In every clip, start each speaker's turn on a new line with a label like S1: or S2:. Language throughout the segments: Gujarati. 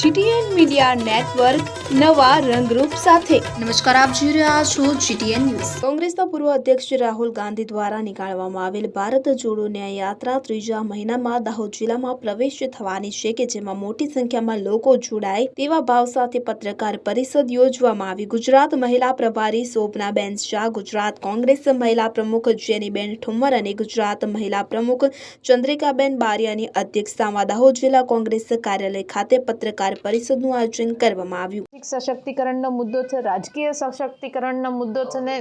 S1: જીટીએન મીડિયા નેટવર્ક નવા રંગરૂપ સાથે.
S2: નમસ્કાર આપ જોઈ રહ્યા છો જીટીએન ન્યૂઝ.
S1: કોંગ્રેસના પૂર્વ અધ્યક્ષ રાહુલ ગાંધી દ્વારા નીકાળવામાં આવેલ ભારત જોડો ન્યાય યાત્રા ત્રીજા મહિનામાં દાહોદ જિલ્લામાં પ્રવેશ થવાની છે કે જેમાં મોટી સંખ્યામાં લોકો જોડાય તેવા ભાવ સાથે પત્રકાર પરિષદ યોજવામાં આવી. ગુજરાત મહિલા પ્રભારી શોભનાબેન શાહ ગુજરાત કોંગ્રેસ મહિલા પ્રમુખ જેનીબેન ઠુમ્મર અને ગુજરાત મહિલા પ્રમુખ ચંદ્રિકાબેન બારિયાની અધ્યક્ષતામાં દાહોદ જિલ્લા કોંગ્રેસ કાર્યાલય ખાતે પત્રકાર પરિષદનું આયોજન કરવામાં આવ્યું.
S3: સશક્તિકરણનો મુદ્દો છે, રાજકીય સશક્તિકરણનો મુદ્દો છે ને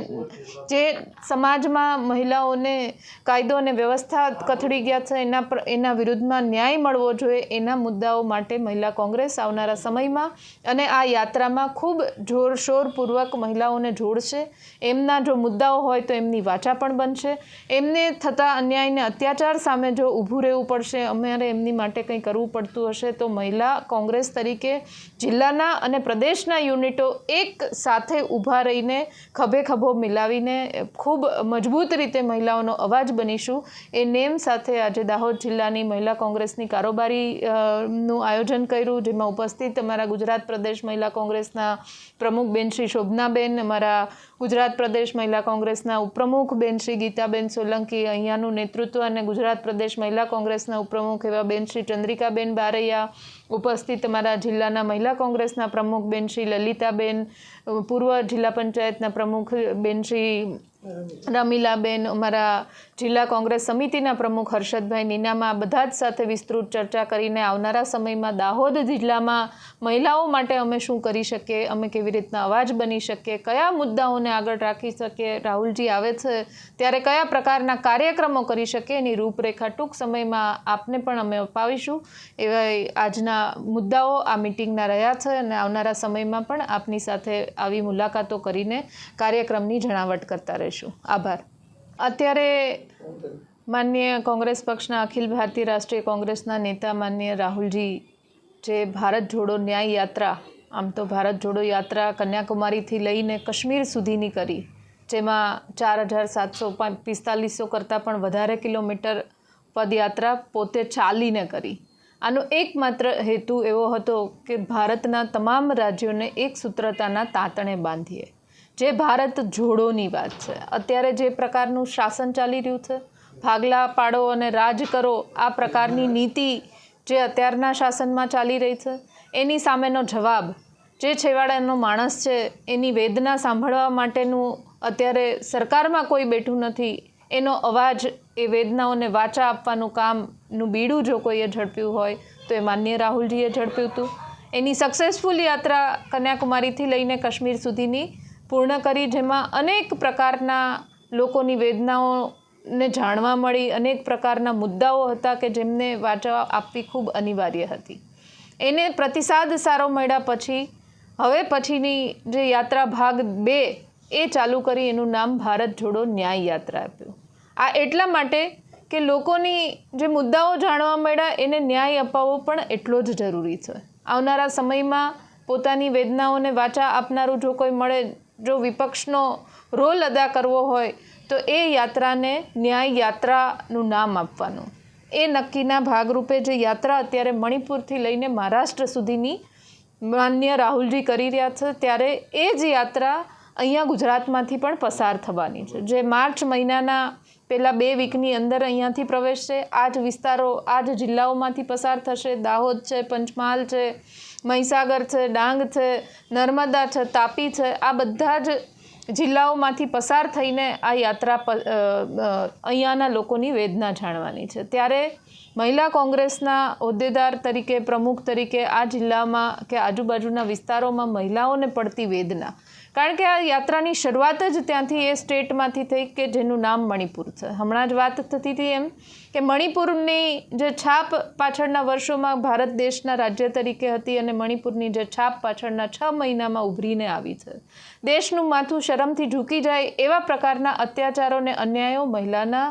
S3: જે સમાજમાં મહિલાઓને કાયદો અને વ્યવસ્થા કથળી ગયા છે, એના પર, એના વિરુદ્ધમાં ન્યાય મળવો જોઈએ, એના મુદ્દાઓ માટે મહિલા કોંગ્રેસ આવનારા સમયમાં અને આ યાત્રામાં ખૂબ જોરશોરપૂર્વક મહિલાઓને જોડશે. એમના જો મુદ્દાઓ હોય તો એમની વાચા પણ બનશે. એમને થતા અન્યાયને અત્યાચાર સામે જો ઊભું રહેવું પડશે, અમારે એમની માટે કંઈ કરવું પડતું હશે, તો મહિલા કોંગ્રેસ તરીકે જિલ્લાના અને પ્રદેશના યુનિટો એક સાથે ઊભા રહીને ખભે ખભો મિલાવીને ખૂબ મજબૂત રીતે મહિલાઓનો અવાજ બનીશું. એ નેમ સાથે આજે દાહોદ જિલ્લાની મહિલા કોંગ્રેસની કારોબારી આયોજન કર્યું, જેમાં ઉપસ્થિત અમારા ગુજરાત પ્રદેશ મહિલા કોંગ્રેસના પ્રમુખ બેન શ્રી શોભનાબેન, અમારા ગુજરાત પ્રદેશ મહિલા કોંગ્રેસના ઉપપ્રમુખ બેન શ્રી ગીતાબેન સોલંકી, અહીંયાનું નેતૃત્વ અને ગુજરાત પ્રદેશ મહિલા કોંગ્રેસના ઉપપ્રમુખ એવા બેન શ્રી ચંદ્રિકાબેન બારૈયા ઉપસ્થિત અમારા જિલ્લાના મહિલા કોંગ્રેસના પ્રમુખ બેન શ્રી લલિતાબેન પૂર્વ જિલ્લા પંચાયતના પ્રમુખ બેન શ્રી રમીલાબેન, અમારા જિલ્લા કોંગ્રેસ સમિતિના પ્રમુખ હર્ષદભાઈ નીનામાં બધા જ સાથે વિસ્તૃત ચર્ચા કરીને આવનારા સમયમાં દાહોદ જિલ્લામાં મહિલાઓ માટે અમે શું કરી શકીએ, અમે કેવી રીતના અવાજ બની શકીએ, કયા મુદ્દાઓને આગળ રાખી શકીએ, રાહુલજી આવે છે, ત્યારે કયા પ્રકારના કાર્યક્રમો કરી શકીએ, એની રૂપરેખા ટૂંક સમયમાં આપને પણ અમે અપાવીશું. એવા આજના મુદ્દાઓ આ મિટિંગના રહ્યા છે અને આવનારા સમયમાં પણ આપની સાથે આવી મુલાકાતો કરીને કાર્યક્રમની જણાવટ કરતા રહીશું. આભાર. અત્યારે માન્ય કોંગ્રેસ પક્ષના અખિલ ભારતીય રાષ્ટ્રીય કોંગ્રેસના નેતા માન્ય રાહુલજી, જે ભારત જોડો ન્યાય યાત્રા, આમ તો ભારત જોડો યાત્રા કન્યાકુમારીથી લઈને કાશ્મીર સુધીની કરી, જેમાં ચાર હજાર સાતસો પિસ્તાલીસો કરતાં પણ વધારે કિલોમીટર પદયાત્રા પોતે ચાલીને કરી. આનો એકમાત્ર હેતુ એવો હતો કે ભારતના તમામ રાજ્યોને એક સૂત્રતાના તાતણે બાંધીએ. જે ભારત જોડોની વાત છે. અત્યારે જે પ્રકારનું શાસન ચાલી રહ્યું છે, ભાગલા પાડો અને રાજ કરો, આ પ્રકારની નીતિ જે અત્યારના શાસનમાં ચાલી રહી છે, એની સામેનો જવાબ, જે છેવાડાનો માણસ છે, એની વેદના સાંભળવા માટેનું અત્યારે સરકારમાં કોઈ બેઠું નથી, એનો અવાજ, એ વેદનાઓને વાચા આપવાનું કામનું બીડું જો કોઈએ ઝડપ્યું હોય, તો એ માન્ય રાહુલજીએ ઝડપ્યું હતું. એની સક્સેસફુલ યાત્રા કન્યાકુમારીથી લઈને કાશ્મીર સુધીની પૂર્ણ કરી, જેમાં અનેક પ્રકારના લોકોની વેદનાઓને જાણવા મળી, અનેક પ્રકારના મુદ્દાઓ હતા કે જેમને વાંચવા આપવી ખૂબ અનિવાર્ય હતી. એને પ્રતિસાદ સારો મળ્યા પછી, હવે પછીની જે યાત્રા ભાગ બે એ ચાલુ કરી એનું નામ ભારત જોડો ન્યાય યાત્રા આપ્યું. આ એટલા માટે કે લોકોની જે મુદ્દાઓ જાણવા મળ્યા, એને ન્યાય અપાવવો પણ એટલો જ જરૂરી છે. આવનારા સમયમાં પોતાની વેદનાઓને વાચા આપનારું જો કોઈ મળે જો વિપક્ષનો રોલ અદા કરવો હોય, તો એ યાત્રાને ન્યાય યાત્રાનું નામ આપવાનું. એ નક્કીના ભાગરૂપે જે યાત્રા અત્યારે મણિપુરથી લઈને મહારાષ્ટ્ર સુધીની માન્ય રાહુલજી કરી રહ્યા છે, ત્યારે એ જ યાત્રા અહીંયા ગુજરાતમાંથી પણ પસાર થવાની છે. જે માર્ચ મહિનાના પહેલા બે વીકની અંદર અહીંયાથી પ્રવેશશે આઠ વિસ્તારો આ જ જિલ્લાઓમાંથી પસાર થશે. દાહોદ છે, પંચમહાલ છે, મહીસાગર છે, ડાંગ છે, નર્મદા છે, તાપી છે. આ બધા જ જિલ્લાઓમાંથી પસાર થઈને આ યાત્રા અહીંયાના લોકોની વેદના જાણવાની છે. ત્યારે મહિલા કોંગ્રેસના હોદ્દેદાર તરીકે, પ્રમુખ તરીકે આ જિલ્લામાં કે આજુબાજુના વિસ્તારોમાં મહિલાઓને પડતી વેદના. કારણ કે આ યાત્રાની શરૂઆત જ ત્યાંથી એ સ્ટેટમાંથી થઈ કે જેનું નામ મણિપુર છે. હમણાં જ વાત થતી હતી એમ કે મણિપુરની જે છાપ પાછળના વર્ષોમાં ભારત દેશના રાજ્ય તરીકે હતી અને મણિપુરની જે છાપ પાછળના છ મહિનામાં ઉભરીને આવી છે. દેશનું માથું શરમથી ઝૂકી જાય એવા પ્રકારના અત્યાચારો અને અન્યાયો મહિલાના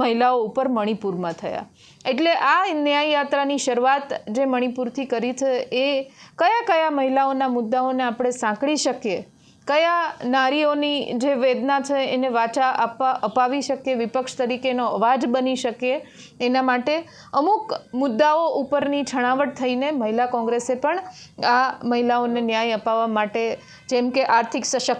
S3: મહિલાઓ ઉપર મણિપુરમાં થયા. એટલે આ ન્યાય યાત્રાની શરૂઆત જે મણિપુરથી કરી છે, એ કયા કયા મહિલાઓના મુદ્દાઓને આપણે સાંકળી શકીએ? કયા નારીઓની જે વેદના છે, એને વાચા આપવા અપાવી શકીએ? વિપક્ષ તરીકેનો અવાજ બની શકીએ? એના માટે અમુક મુદ્દાઓ ઉપરની છણાવટ થઈને મહિલા કોંગ્રેસે પણ આ મહિલાઓને ન્યાય અપાવવા માટે જેમ કે આર્થિક સશક્ત